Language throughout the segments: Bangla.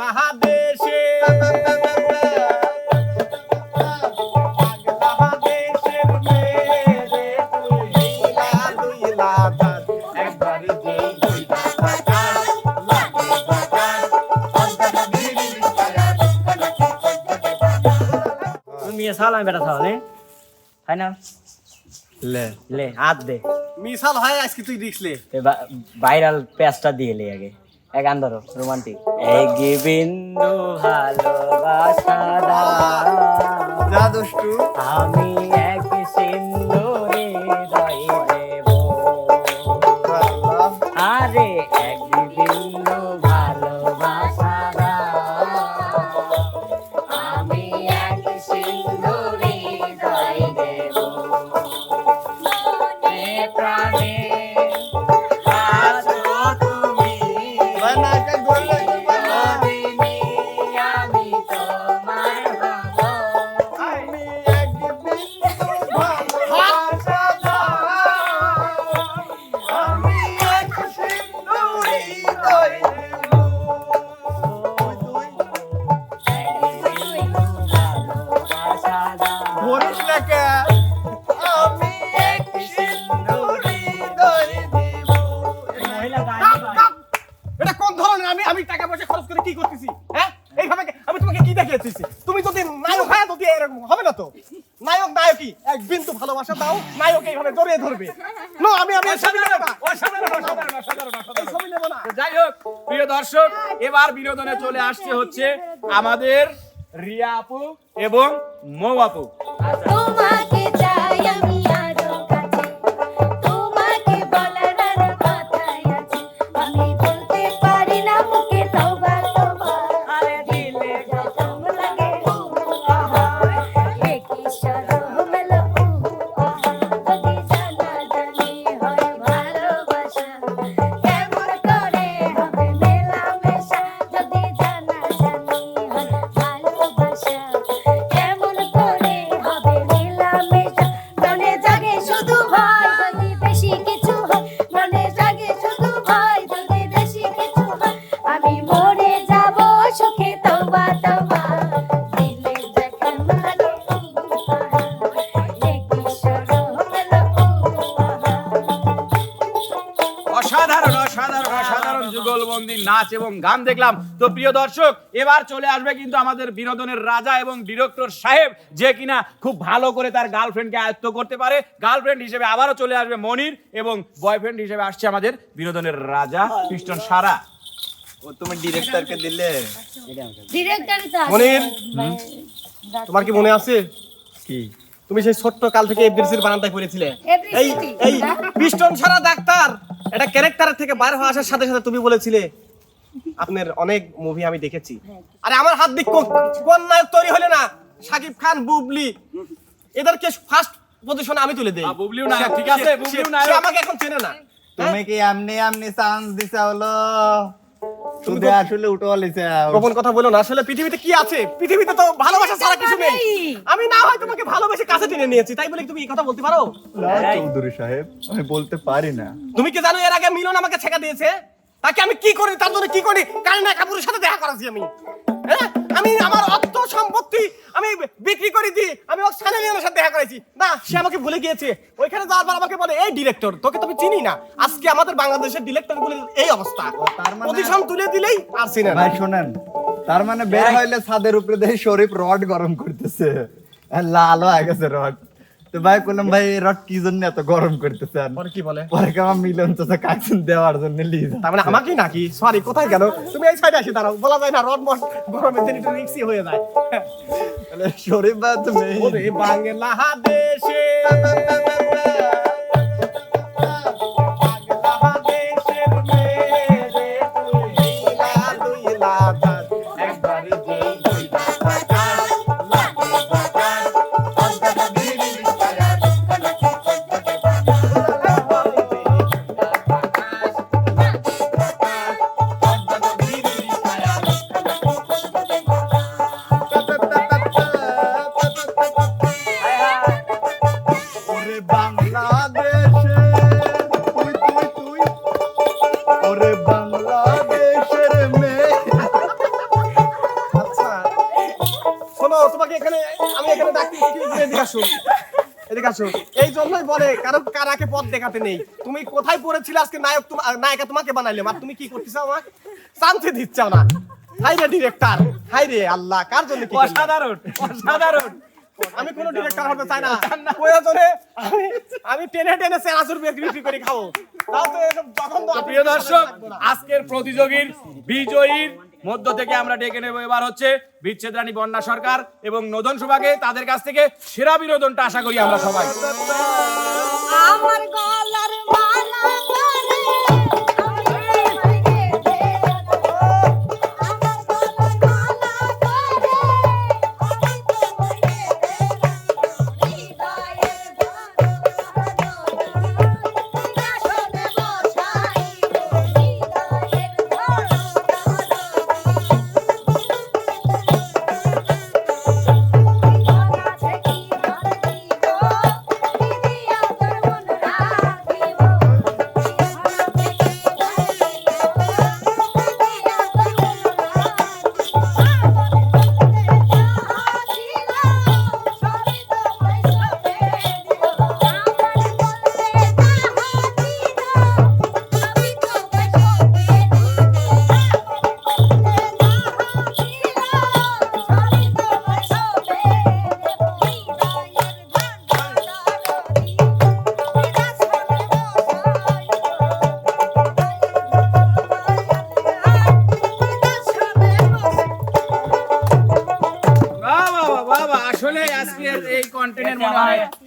বাংলাদেশে। বাংলাদেশের মেয়ে রে তুই লীলা লুইলা দাস একবার যেই দুইটা তাকাস লাগে বাতাস অন্তরে বিড়ি ছায়া তুমি সাল আমি বেটা নে। তাই না? লে। লে হাত দে। মিসাল হয় আজকে তুই দেখলে। ভাইরাল পেজটা দিয়ে লে আগে। এক গান ধরো রোমান্টিক এক বিন্দু ভালোবাসা যা দুষ্টু আমি এক সিন্দুরে হৃদয় দেব। আরে এটা কোন ধরনের? আমি আমি টাকা পয়সা খরচ করে কি করতেছি? হ্যাঁ? এইভাবে আমি তোমাকে কি দেখিয়েছি? তুমি যদি নায়ক হয় যদি এরকম হবে না তো? নায়ক নায়কই এক বিন্দু ভালোবাসা দাও নায়ক এইভাবে জড়িয়ে ধরবে। নো আমি আমি ছবি নেব না। এই ছবি নেব না। যাই হোক প্রিয় দর্শক এবার বিনোদনে চলে আসছে হচ্ছে আমাদের রিয়া আপু এবং মৌ আপু। অসাধারণ অসাধারণ যুগলবন্দি নাচ এবং গান দেখলাম। তো প্রিয় দর্শক এবার চলে আসবে কিন্তু আমাদের বিনোদনের রাজা এবং ডিরেক্টর সাহেব যে কিনা খুব ভালো করে তার গার্লফ্রেন্ডকে আয়ত্ত করতে পারে। গার্লফ্রেন্ড হিসেবে আবারও চলে আসবে মনির এবং বয়ফ্রেন্ড হিসেবে আসছে আমাদের বিনোদনের রাজা খ্রিস্টন সারা। ও তুমি ডিরেক্টরকে দিলে? ডিরেক্টরই তো মনির, তোমার কি মনে আছে? কি? তুমি সেই ছোট্ট কাল থেকে এফডিসির বারান্দায় পড়েছিলে। এই এই? পিস্টন ছাড়া ডাক্তার এটা ক্যারেক্টারের থেকে বাইরে হওয়া আসার সাথে সাথে তুমি বলেছিলে আপনার অনেক মুভি আমি দেখেছি। আরে আমার হাত দিক কোন নায়ক তৈরি হলে না? সাকিব খান বুবলি এদেরকে ফার্স্ট পজিশনে আমি তুলে দেই। বুবলিও নায়ক, ঠিক আছে, বুবলিও। সে আমাকে এখন চেনে না। তুমি কি এমনি এমনি চান্স দিছা হলো? শুধু আসলে গোপন কথা বলো না আসলে পৃথিবীতে কি আছে? পৃথিবীতে তো ভালোবাসা ছাড়া কিছু নেই। আমি না হয় তোমাকে ভালোবেসে কাছে টেনে নিয়েছি তাই বলে তুমি এই কথা বলতে পারো? চৌধুরী সাহেব আমি বলতে পারি না। তুমি কি জানো এর আগে মিলন আমাকে ছেকা দিয়েছে? তাকে আমি কি করি তার জন্য কি করি? কারণ না কাপুরের সাথে দেখা করাছি আমি। হ্যাঁ? আমি আমার অর্থ সম্পত্তি আমি বিক্রি করে দিই আমি ওর সানি লিওনের সাথে দেখা করেছি। না সে আমাকে ভুলে গিয়েছে। ওইখানে যাওয়ার পর আমাকে বলে এই ডিরেক্টর তোকে তো আমি চিনি না। আজকে আমাদের বাংলাদেশের ডিরেক্টর বলে এই অবস্থা। তার মানে- পজিশন তুলে দিলেই আর চিনে না। ভাই শোনেন তার মানে বের হইলে ছাদের উপরে দেখি শরীফ রড গরম করতেছে। লাল হয়ে গেছে রড। তো ভাই বললাম ভাই রড কি জন্য এত গরম করতেছেন পরে কি বলে? পরে কেমন মিলন তো কাকসুন দেওয়ার জন্য লিজ তার মানে আমাকেই নাকি? সরি কোথায় গেল? তুমি এই সাইডে আসি দাঁড়াও। বলা যায় না রড মট গরমের দিন একটু রিক্সি হয়ে যায়। শরীফ ভাই তুমি ওরে বাংলাদেশে বাংলাদেশের এদিকে আসো। এদিকে আসো। এই জন্যই বলে কারও কারাকে পথ দেখাতে নেই। তুমি কোথায় পড়েছিলে আজকে নায়ক নায়িকা তোমাকে আর তুমি কি করতেছো আমার শান্তি দিচ্ছ না। হাই রে ডিরেক্টর হাই রে আল্লাহ কার জন্য কি অসাধারণ অসাধারণ। আমি কোনো ডিরেক্টর হতে চাই না। প্রয়োজনে আমি আমি টেনে টেনে সেনাসুর বিক্রি করে খাব। তাও তো এসব প্রিয় দর্শক আজকের প্রতিযোগীর বিজয়ীর মধ্য থেকে আমরা ডেকে নেব এবার হচ্ছে বিচ্ছেদ রানী বন্যা সরকার এবং নদন সুভাগে তাদের কাছ থেকে সেরা বিনোদনটা আশা করি আমরা সবাই। আমার গলার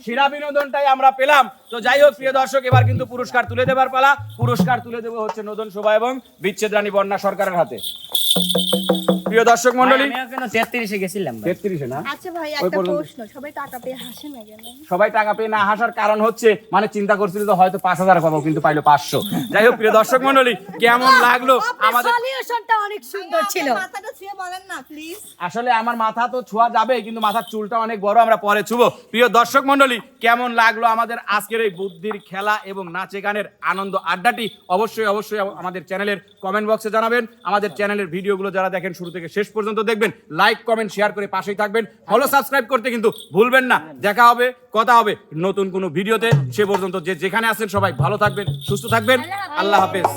সেরা বিনোদনটাই আমরা পেলাম। তো যাই হোক, প্রিয় দর্শক, এবার কিন্তু পুরস্কার তুলে দেবার পালা। পুরস্কার তুলে দেবো হচ্ছে নদন শোভা এবং বিচ্ছেদ রানী বন্যা সরকারের হাতে। প্রিয় দর্শক মন্ডলী তেত্রিশে গেছিলাম তেত্রিশে না? আচ্ছা ভাই একটা প্রশ্ন সবাই টাকা পেয়ে হাসে না কেন? সবাই টাকা পেয়ে না হাসার কারণ হচ্ছে মানে চিন্তা করছিল তো হয়তো পাঁচ হাজার পাবো কিন্তু পাইলো পাঁচশো। যাই হোক প্রিয় দর্শক মন্ডলী কেমন লাগল আমাদের সলিউশনটা অনেক সুন্দর ছিল। মাথাটা ছুঁয়ে বলেন না প্লিজ আসলে আমার মাথা তো ছোঁয়া যাবে কিন্তু মাথার চুলটা অনেক বড় আমরা পরে ছুবো। প্রিয় দর্শক মন্ডলী কেমন লাগল আমাদের আজকের এই বুদ্ধির খেলা এবং নাচে গানের আনন্দ আড্ডাটি? অবশ্যই অবশ্যই আমাদের চ্যানেলের কমেন্ট বক্সে জানাবেন। আমাদের চ্যানেলের ভিডিওগুলো যারা দেখেন শুরু থেকে শেষ পর্যন্ত দেখবেন লাইক কমেন্ট শেয়ার করে পাশেই থাকবেন। ফলো সাবস্ক্রাইব করতে কিন্তু ভুলবেন না। দেখা হবে কথা হবে নতুন কোনো ভিডিওতে। সে পর্যন্ত যে যেখানে আছেন সবাই ভালো থাকবেন সুস্থ থাকবেন। আল্লাহ হাফেজ।